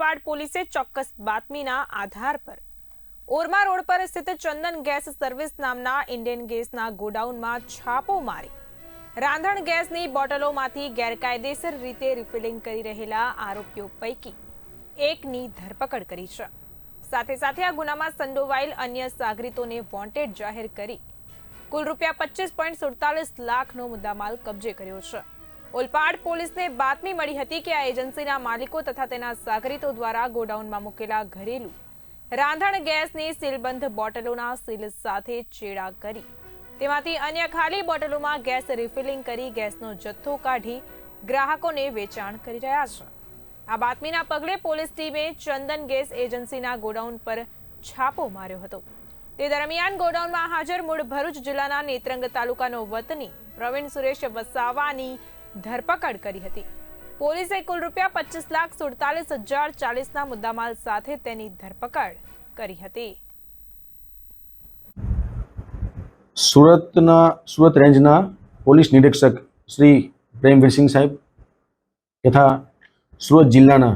ઓલપાડ પોલીસે ચોક્કસ બાતમીના આધાર પર. ઓરમા રોડ પર સ્થિત ચંદન ગેસ સર્વિસ નામના ઇન્ડિયન ગેસના ગોડાઉનમાં છાપો મારી. રાંધણ ગેસની બોટલોમાંથી ગેરકાયદેસર રીતે રિફિલિંગ કરી રહેલા આરોપીઓ પૈકી એકની ધરપકડ કરી છે. સાથે સાથે આ ગુનામાં સંડોવાયેલ અન્ય સાગરીતોને વોન્ટેડ જાહેર કરી કુલ રૂપિયા પચીસ પોઈન્ટ સુડતાલીસ લાખનો મુદ્દામાલ કબજે કર્યો છે. ઓલપાડ પોલીસને બાતમી મળી હતી કે આ એજન્સીના માલિકો તથા તેના સાગરીતો દ્વારા ગોડાઉનમાં મૂકેલા ઘરેલું રાંધણ ગેસની સીલબંધ બોટલોના સીલ સાથે ચેડા કરી. તેમાંથી અન્ય ખાલી બોટલોમાં ગેસ રિફિલિંગ કરી ગેસનો જથ્થો કાઢી ગ્રાહકોને વેચાણ કરી રહ્યા છે. આ બાતમીના પગલે પોલીસ ટીમે ચંદન ગેસ એજન્સીના ગોડાઉન પર છાપો માર્યો હતો. તે દરમિયાન ગોડાઉનમાં હાજર મૂળ ભરૂચ જિલ્લાના નેત્રંગ તાલુકાનો વતની પ્રવીણ સુરેશ વસાવાની ધરપકડ કરી હતી. પોલીસે કુલ રૂપિયા પચીસ લાખ સુડતાલીસ હજાર ચાલીસના મુદ્દામાલ સાથે તેની ધરપકડ કરી હતી. સુરતના, સુરત રેન્જના પોલીસ નિરીક્ષક શ્રી પ્રેમવીરસિંહ સાહેબ તથા સુરત જિલ્લાના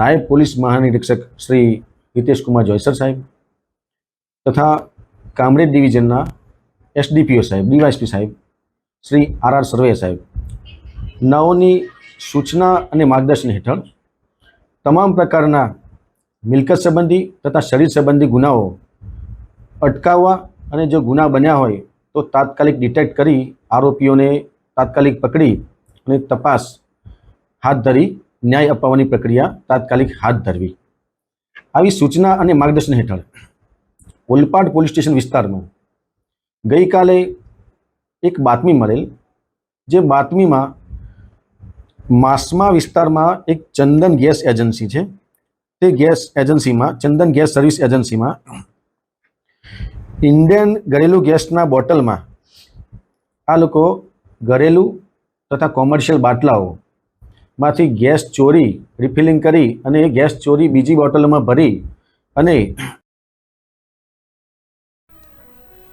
નાયબ પોલીસ મહાનિરીક્ષક શ્રી હિતેશકુમાર જોયસર સાહેબ તથા કામરેજ ડિવિઝનના એસડીપીઓ સાહેબ, ડીવાયસપી સાહેબ શ્રી આર આર સર્વે સાહેબ. નાઓની સૂચના અને માર્ગદર્શન હેઠળ તમામ પ્રકારના મિલકત સંબંધી તથા શરીર સંબંધી ગુનાઓ અટકાવવા અને જો ગુના બન્યા હોય તો તાત્કાલિક ડિટેક્ટ કરી આરોપીઓને તાત્કાલિક પકડી અને તપાસ હાથ ધરી ન્યાય અપાવવાની પ્રક્રિયા તાત્કાલિક હાથ ધરવી. આવી સૂચના અને માર્ગદર્શન હેઠળ ઓલપાડ પોલીસ સ્ટેશન વિસ્તારમાં ગઈકાલે એક બાતમી મળેલ, જે બાતમીમાં માસમા વિસ્તારમાં એક ચંદન ગેસ એજન્સી છે. તે ગેસ એજન્સીમાં, ચંદન ગેસ સર્વિસ એજન્સીમાં ઇન્ડિયન ઘરેલું ગેસના બોટલમાં આ લોકો ઘરેલું તથા કોમર્શિયલ બાટલાઓમાંથી ગેસ ચોરી, રિફિલિંગ કરી અને એ ગેસ ચોરી બીજી બોટલમાં ભરી અને